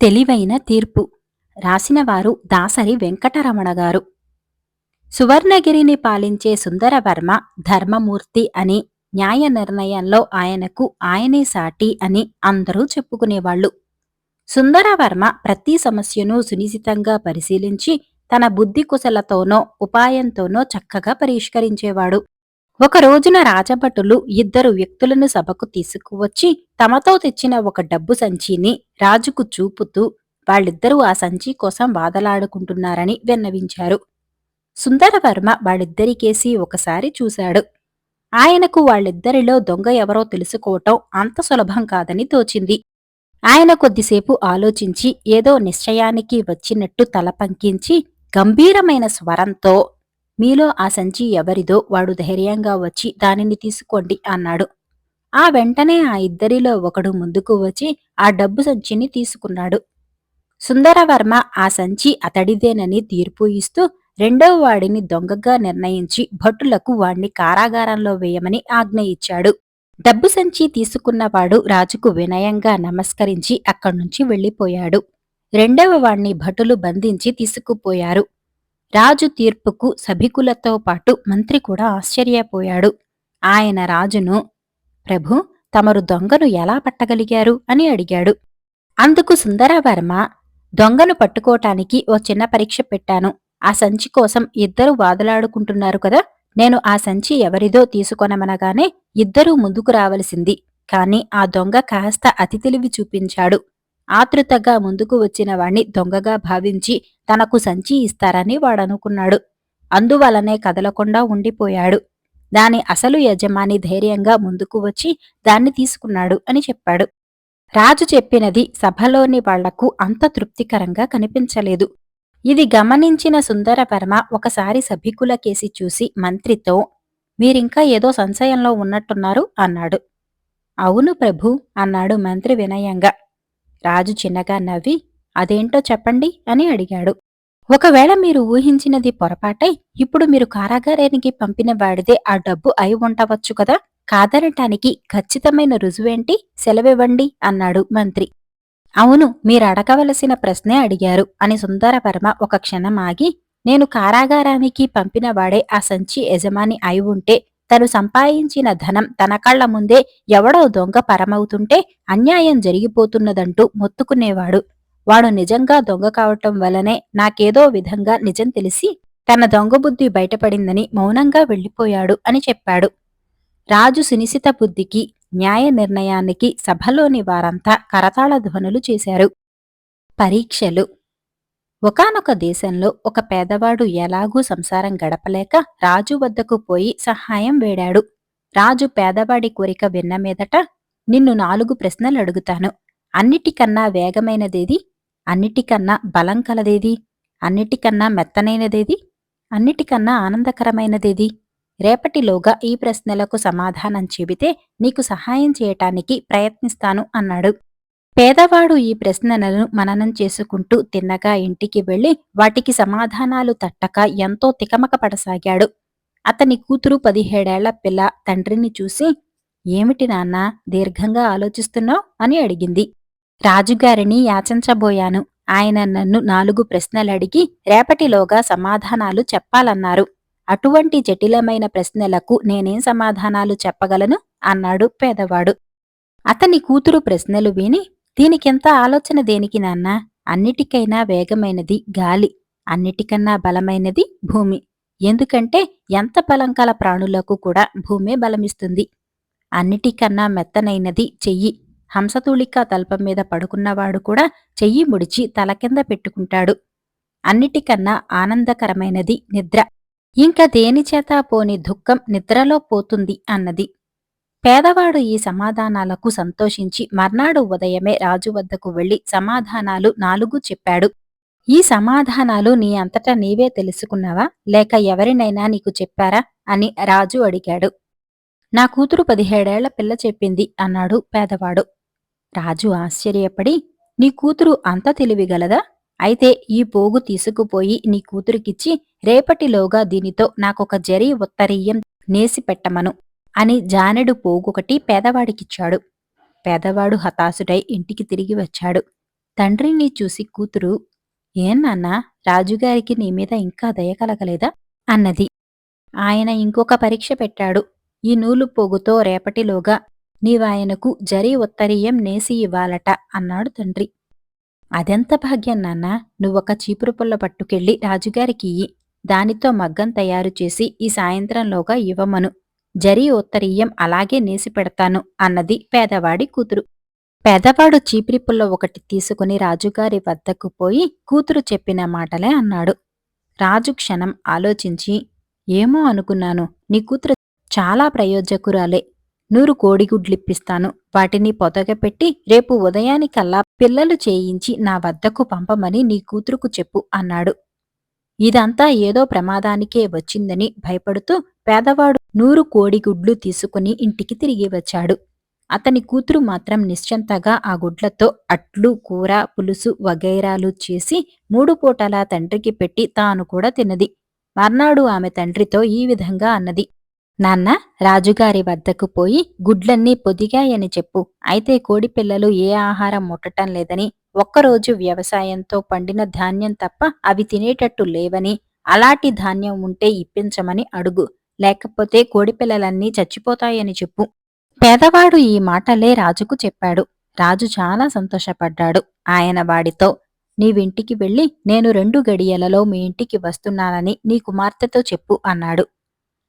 తెలివైన తీర్పు. రాసినవారు దాసరి వెంకటరమణ గారు. సువర్ణగిరిని పాలించే సుందరవర్మ ధర్మమూర్తి అని న్యాయ నిర్ణయంలో ఆయనకు ఆయనే సాటి అని అందరూ చెప్పుకునేవాళ్ళు సుందరవర్మ ప్రతి సమస్యను సునిశితంగా పరిశీలించి తన బుద్ధి కుశలతోనో ఉపాయంతోనో చక్కగా పరిష్కరించేవాడు. ఒక రోజున రాజభటులు ఇద్దరు వ్యక్తులను సభకు తీసుకువచ్చి తమతో తెచ్చిన ఒక డబ్బు సంచిని రాజుకు చూపుతూ వాళ్ళిద్దరూ ఆ సంచి కోసం వాదలాడుకుంటున్నారని విన్నవించారు. సుందరవర్మ వాళ్ళిద్దరికేసి ఒకసారి చూశాడు. ఆయనకు వాళ్ళిద్దరిలో దొంగ ఎవరో తెలుసుకోవటం అంత సులభం కాదని తోచింది. ఆయన కొద్దిసేపు ఆలోచించి ఏదో నిశ్చయానికి వచ్చినట్టు తల పంకించి గంభీరమైన స్వరంతో మీలో ఆ సంచి ఎవరిదో వాడు ధైర్యంగా వచ్చి దానిని తీసుకోండి అన్నాడు. ఆ వెంటనే ఆ ఇద్దరిలో ఒకడు ముందుకు వచ్చి ఆ డబ్బు సంచిని తీసుకున్నాడు. సుందరవర్మ ఆ సంచి అతడిదేనని తీర్పు ఇస్తూ రెండవ వాడిని దొంగగా నిర్ణయించి భటులకు వాణ్ణి కారాగారంలో వేయమని ఆజ్ఞ ఇచ్చాడు. డబ్బు సంచి తీసుకున్నవాడు రాజుకు వినయంగా నమస్కరించి అక్కడ్నుంచి వెళ్ళిపోయాడు రెండవ వాణ్ణి భటులు బంధించి తీసుకుపోయారు. రాజు తీర్పుకు సభికులతో పాటు మంత్రి కూడా ఆశ్చర్యపోయాడు. ఆయన రాజును ప్రభు తమరు దొంగను ఎలా పట్టగలిగారు? అని అడిగాడు. అందుకు సుందరవర్మ దొంగను పట్టుకోటానికి ఓ చిన్న పరీక్ష పెట్టాను. ఆ సంచి కోసం ఇద్దరు వాదలాడుకుంటున్నారు కదా నేను ఆ సంచి ఎవరిదో తీసుకొనమనగానే ఇద్దరూ ముందుకు రావలసింది. కాని ఆ దొంగ కాస్త అతి తెలివి చూపించాడు. ఆతృతగా ముందుకు వచ్చిన వాణ్ణి దొంగగా భావించి తనకు సంచి ఇస్తారని వాడనుకున్నాడు. అందువలనే కదలకుండా ఉండిపోయాడు. దాని అసలు యజమాని ధైర్యంగా ముందుకు వచ్చి దాన్ని తీసుకున్నాడు అని చెప్పాడు. రాజు చెప్పినది సభలోని వాళ్ళకు అంత తృప్తికరంగా కనిపించలేదు. ఇది గమనించిన సుందరవర్మ ఒకసారి సభికులకేసి చూసి మంత్రితో మీరింకా ఏదో సంశయంలో ఉన్నట్టున్నారు అన్నాడు. అవును ప్రభు అన్నాడు మంత్రి వినయంగా. రాజు చిన్నగా నవ్వి అదేంటో చెప్పండి అని అడిగాడు. ఒకవేళ మీరు ఊహించినది పొరపాటై ఇప్పుడు మీరు కారాగారానికి పంపిన వాడిదే ఆ డబ్బు అయి ఉండవచ్చు కదా? కాదనటానికి ఖచ్చితమైన రుజువేంటి? సెలవివ్వండి అన్నాడు మంత్రి. అవును మీరు అడగవలసిన ప్రశ్నే అడిగారు అని సుందరవర్మ ఒక క్షణం ఆగి నేను కారాగారానికి పంపినవాడే ఆ సంచి యజమాని అయి ఉంటే తను సంపాదించిన ధనం తన కళ్ళ ముందే ఎవడో దొంగ పరమవుతుంటే అన్యాయం జరిగిపోతున్నదంటూ మొత్తుకునేవాడు. వాడు నిజంగా దొంగ కావటం వల్లనే నాకేదో విధంగా నిజం తెలిసి తన దొంగ బుద్ధి బయటపడిందని మౌనంగా వెళ్ళిపోయాడు అని చెప్పాడు. రాజు సునిశిత బుద్ధికి న్యాయ నిర్ణయానికి సభలోని వారంతా కరతాళ ధ్వనులు చేశారు. పరీక్షలు ఒకనొక దేశంలో ఒక పేదవాడు ఎలాగూ సంసారం గడపలేక రాజు వద్దకు పోయి సహాయం వేడాడు. రాజు పేదవాడి కోరిక విన్న మీదట నిన్ను నాలుగు ప్రశ్నలు అడుగుతాను. అన్నిటికన్నా వేగమైనదేది? అన్నిటికన్నా బలం కలదేది? అన్నిటికన్నా మెత్తనైనదేది? అన్నిటికన్నా ఆనందకరమైనదేది? రేపటిలోగా ఈ ప్రశ్నలకు సమాధానం చెబితే నీకు సహాయం చేయటానికి ప్రయత్నిస్తాను అన్నాడు. పేదవాడు ఈ ప్రశ్నలను మననం చేసుకుంటూ తిన్నగా ఇంటికి వెళ్ళి వాటికి సమాధానాలు తట్టక ఎంతో తికమక పడసాగాడు. అతని కూతురు పదిహేడేళ్ళ పిల్ల తండ్రిని చూసి ఏమిటి నాన్నా దీర్ఘంగా ఆలోచిస్తున్నావు? అని అడిగింది. రాజుగారిని యాచించబోయాను. ఆయన నన్ను నాలుగు ప్రశ్నలడిగి రేపటిలోగా సమాధానాలు చెప్పాలన్నారు. అటువంటి జటిలమైన ప్రశ్నలకు నేనేం సమాధానాలు చెప్పగలను? అన్నాడు పేదవాడు. అతని కూతురు ప్రశ్నలు విని దీనికెంత ఆలోచన దేనికి నాన్నా? అన్నిటికైనా వేగమైనది గాలి అన్నిటికన్నా బలమైనది భూమి. ఎందుకంటే ఎంత బలం కల ప్రాణులకు కూడా భూమే బలమిస్తుంది. అన్నిటికన్నా మెత్తనైనది చెయ్యి. హంసతూళిక తల్పం మీద పడుకున్నవాడు కూడా చెయ్యి ముడిచి తల కింద పెట్టుకుంటాడు. అన్నిటికన్నా ఆనందకరమైనది నిద్ర. ఇంకా దేనిచేత పోని దుఃఖం నిద్రలో పోతుంది అన్నది. పేదవాడు ఈ సమాధానాలకు సంతోషించి మర్నాడు ఉదయమే రాజు వద్దకు వెళ్ళి సమాధానాలు నాలుగు చెప్పాడు. ఈ సమాధానాలు నీ అంతటా నీవే తెలుసుకున్నావా? లేక ఎవరినైనా నీకు చెప్పారా? అని రాజు అడిగాడు. నా కూతురు పదిహేడేళ్ళ పిల్ల చెప్పింది అన్నాడు పేదవాడు. రాజు ఆశ్చర్యపడి నీ కూతురు అంత తెలివిగలదా? అయితే ఈ పోగు తీసుకుపోయి నీ కూతురికిచ్చి రేపటిలోగా దీనితో నాకొక జరీ ఉత్తరీయం నేసి పెట్టమను. అని జానెడు పోగొకటి పేదవాడికిచ్చాడు. పేదవాడు హతాశుడై ఇంటికి తిరిగి వచ్చాడు. తండ్రిని చూసి కూతురు ఏం నాన్నా రాజుగారికి నీ మీద ఇంకా దయ కలగలేదా? అన్నది. ఆయన ఇంకొక పరీక్ష పెట్టాడు. ఈ నూలు పోగుతో రేపటిలోగా నీవాయనకు జరీ ఉత్తరీయం నేసి ఇవ్వాలట అన్నాడు తండ్రి. అదెంత భాగ్యం నాన్నా నువ్వొక చీపురు పుల్ల పట్టుకెళ్ళి రాజుగారికి ఇయ్యి. దానితో మగ్గం తయారు చేసి ఈ సాయంత్రంలోగా ఇవ్వమను. జరీ ఉత్తరీయం అలాగే నేసి పెడతాను అన్నది పేదవాడి కూతురు. పేదవాడు చీపిరి పుల్ల ఒకటి తీసుకుని రాజుగారి వద్దకు పోయి కూతురు చెప్పిన మాటలే అన్నాడు. రాజు క్షణం ఆలోచించి ఏమో అనుకున్నాను నీ కూతురు చాలా ప్రయోజకురాలే. నూరు కోడిగుడ్లిప్పిస్తాను. వాటిని పొదగపెట్టి రేపు ఉదయానికల్లా పిల్లలు చేయించి నా వద్దకు పంపమని నీ కూతురుకు చెప్పు అన్నాడు. ఇదంతా ఏదో ప్రమాదానికే వచ్చిందని భయపడుతూ పేదవాడు నూరు కోడిగుడ్లు తీసుకుని ఇంటికి తిరిగి వచ్చాడు. అతని కూతురు మాత్రం నిశ్చంతగా ఆ గుడ్లతో అట్లు కూర పులుసు వగైరాలు చేసి మూడు పూటలా తండ్రికి పెట్టి తాను కూడా తిన్నది. మర్నాడు ఆమె తండ్రితో ఈ విధంగా అన్నది. నాన్న రాజుగారి వద్దకు పోయి గుడ్లన్నీ పొదిగాయని చెప్పు. అయితే కోడిపిల్లలు ఏ ఆహారం ముట్టటం లేదని ఒక్కరోజు వ్యవసాయంతో పండిన ధాన్యం తప్ప అవి తినేటట్టు లేవని అలాంటి ధాన్యం ఉంటే ఇప్పించమని అడుగు. లేకపోతే కోడిపిల్లలన్నీ చచ్చిపోతాయని చెప్పు. పేదవాడు ఈ మాటలే రాజుకు చెప్పాడు. రాజు చాలా సంతోషపడ్డాడు ఆయన వాడితో. నీవింటికి వెళ్ళి నేను రెండు గడియలలో మీ ఇంటికి వస్తున్నానని నీ కుమార్తెతో చెప్పు అన్నాడు.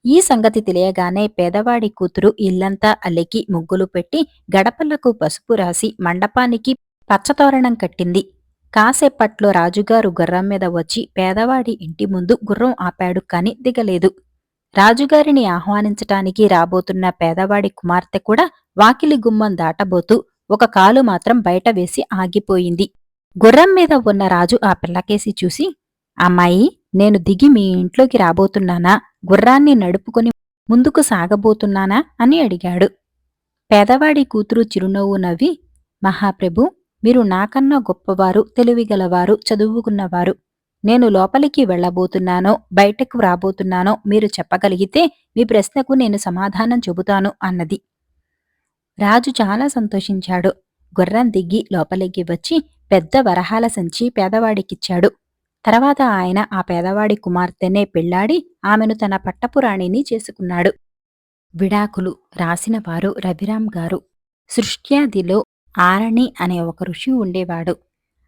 ఈ సంగతి తెలియగానే పేదవాడి కూతురు ఇల్లంతా అలికి ముగ్గులు పెట్టి గడపలకు పసుపు రాసి మండపానికి పచ్చతోరణం కట్టింది. కాసేపట్లో రాజుగారు గుర్రం మీద వచ్చి పేదవాడి ఇంటి ముందు గుర్రం ఆపాడు కాని దిగలేదు. రాజుగారిని ఆహ్వానించటానికి రాబోతున్న పేదవాడి కుమార్తె కూడా వాకిలి గుమ్మం దాటబోతూ ఒక కాలు మాత్రం బయట వేసి ఆగిపోయింది. గుర్రం మీద ఉన్న రాజు ఆ పిల్లకేసి చూసి అమ్మాయి నేను దిగి మీ ఇంట్లోకి రాబోతున్నానా? గుర్రాన్ని నడుపుకొని ముందుకు సాగబోతున్నానా? అని అడిగాడు. పేదవాడి కూతురు చిరునవ్వు నవ్వి మహాప్రభు మీరు నాకన్నా గొప్పవారు తెలివిగలవారు చదువుకున్నవారు. నేను లోపలికి వెళ్ళబోతున్నానో బయటకు రాబోతున్నానో మీరు చెప్పగలిగితే మీ ప్రశ్నకు నేను సమాధానం చెబుతాను అన్నది. రాజు చాలా సంతోషించాడు. గుర్రం దిగి లోపలికి వచ్చి పెద్ద వరహాల సంచి పేదవాడికిచ్చాడు. తర్వాత ఆయన ఆ పేదవాడి కుమార్తెనే పెళ్ళాడి ఆమెను తన పట్టపురాణిని చేసుకున్నాడు. విడాకులు రాసినవారు రవిరామ్ గారు. సృష్ట్యాదిలో ఆరణి అనే ఒక ఋషి ఉండేవాడు.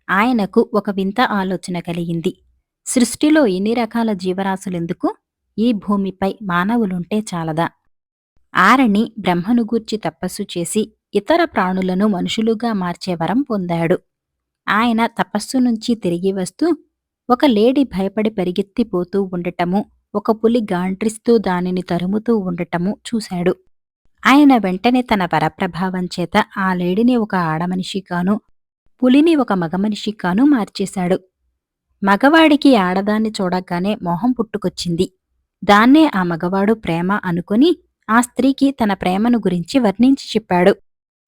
ఆయనకు ఒక వింత ఆలోచన కలిగింది. సృష్టిలో ఎన్ని రకాల జీవరాశులెందుకు? ఈ భూమిపై మానవులుంటే చాలదా? ఆరణి బ్రహ్మను గూర్చి తపస్సు చేసి ఇతర ప్రాణులను మనుషులుగా మార్చే వరం పొందాడు. ఆయన తపస్సు నుంచి తిరిగి వస్తూ ఒక లేడి భయపడి పరిగెత్తిపోతూ ఉండటము ఒక పులి గాండ్రిస్తూ దానిని తరుముతూ ఉండటము చూశాడు. ఆయన వెంటనే తన వరప్రభావం చేత ఆ లేడిని ఒక ఆడమనిషిగాను పులిని ఒక మగమనిషి కాను మార్చేశాడు. మగవాడికి ఆడదాన్ని చూడగానే మొహం పుట్టుకొచ్చింది. దాన్నే ఆ మగవాడు ప్రేమ అనుకుని ఆ స్త్రీకి తన ప్రేమను గురించి వర్ణించి చెప్పాడు.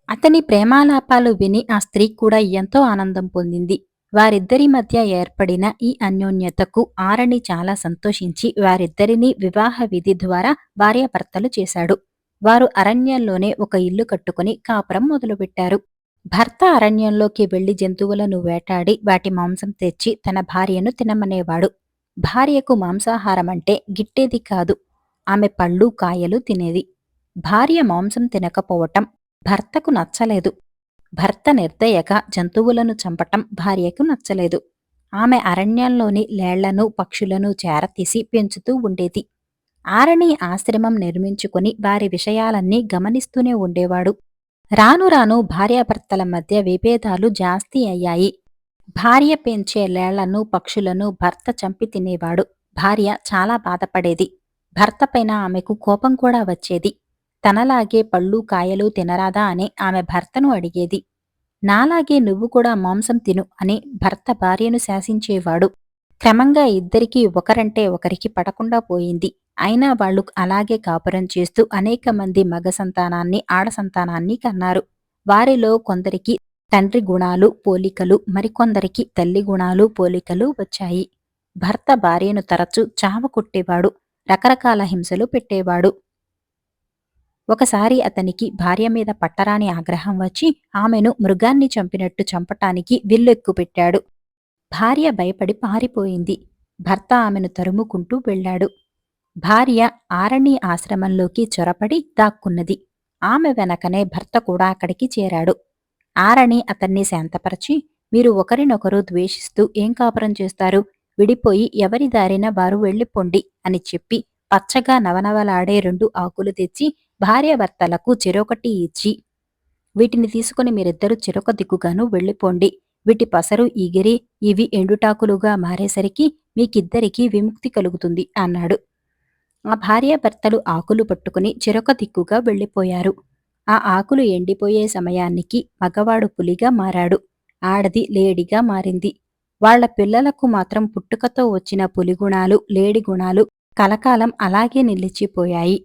అతని ప్రేమాలాపాలు విని ఆ స్త్రీ కూడా ఎంతో ఆనందం పొందింది. వారిద్దరి మధ్య ఏర్పడిన ఈ అన్యోన్యతకు ఆరణి చాలా సంతోషించి వారిద్దరినీ వివాహ విధి ద్వారా భార్యాభర్తలు చేశాడు. వారు అరణ్యంలోనే ఒక ఇల్లు కట్టుకుని కాపురం మొదలుపెట్టారు. భర్త అరణ్యంలోకి వెళ్ళి జంతువులను వేటాడి వాటి మాంసం తెచ్చి తన భార్యను తినమనేవాడు. భార్యకు మాంసాహారం అంటే గిట్టేది కాదు. ఆమె పళ్ళు కాయలు తినేది. భార్య మాంసం తినకపోవటం భర్తకు నచ్చలేదు. భర్త నిర్దయగా జంతువులను చంపటం భార్యకు నచ్చలేదు. ఆమె అరణ్యంలోని లేళ్ళను పక్షులను చేరతీసి పెంచుతూ ఉండేది. ఆరణి ఆశ్రమం నిర్మించుకుని వారి విషయాలన్నీ గమనిస్తూనే ఉండేవాడు. రాను రాను భార్యాభర్తల మధ్య విభేదాలు జాస్తి అయ్యాయి. భార్య పెంచే లేళ్ళను పక్షులను భర్త చంపి తినేవాడు. భార్య చాలా బాధపడేది. భర్త పైన ఆమెకు కోపం కూడా వచ్చేది. తనలాగే పళ్ళు కాయలు తినరాదా అని ఆమె భర్తను అడిగేది. నాలాగే నువ్వు కూడా మాంసం తిను అని భర్త భార్యను శాసించేవాడు. క్రమంగా ఇద్దరికీ ఒకరంటే ఒకరికి పడకుండా పోయింది. అయినా వాళ్ళు అలాగే కాపురం చేస్తూ అనేక మంది మగ సంతానాన్ని ఆడ సంతానాన్ని కన్నారు. వారిలో కొందరికి తండ్రి గుణాలు పోలికలు మరికొందరికి తల్లి గుణాలు పోలికలు వచ్చాయి. భర్త భార్యను తరచూ చావ కొట్టేవాడు రకరకాల హింసలు పెట్టేవాడు. ఒకసారి అతనికి భార్య మీద పట్టరాని ఆగ్రహం వచ్చి ఆమెను మృగాన్ని చంపినట్టు చంపటానికి విల్లెక్కు పెట్టాడు. భార్య భయపడి పారిపోయింది. భర్త ఆమెను తరుముకుంటూ వెళ్ళాడు. భార్య ఆరణి ఆశ్రమంలోకి చొరపడి దాక్కున్నది. ఆమె వెనకనే భర్త కూడా అక్కడికి చేరాడు. ఆరణి అతన్ని శాంతపరచి మీరు ఒకరినొకరు ద్వేషిస్తూ ఏం కాపురం చేస్తారు? విడిపోయి ఎవరి దారిన వారు వెళ్ళిపోండి అని చెప్పి పచ్చగా నవనవలాడే రెండు ఆకులు తెచ్చి భార్యాభర్తలకు చెరొకటి ఇచ్చి వీటిని తీసుకుని మీరిద్దరూ చెరొక దిక్కుగాను వెళ్ళిపోండి. వీటి పసరు ఈగిరి ఇవి ఎండుటాకులుగా మారేసరికి మీకిద్దరికీ విముక్తి కలుగుతుంది అన్నాడు. ఆ భార్యాభర్తలు ఆకులు పట్టుకుని చెరొక దిక్కుగా వెళ్ళిపోయారు. ఆ ఆకులు ఎండిపోయే సమయానికి మగవాడు పులిగా మారాడు. ఆడది లేడిగా మారింది. వాళ్ళ పిల్లలకు మాత్రం పుట్టుకతో వచ్చిన పులి గుణాలు లేడి గుణాలు కలకాలం అలాగే నిలిచిపోయాయి.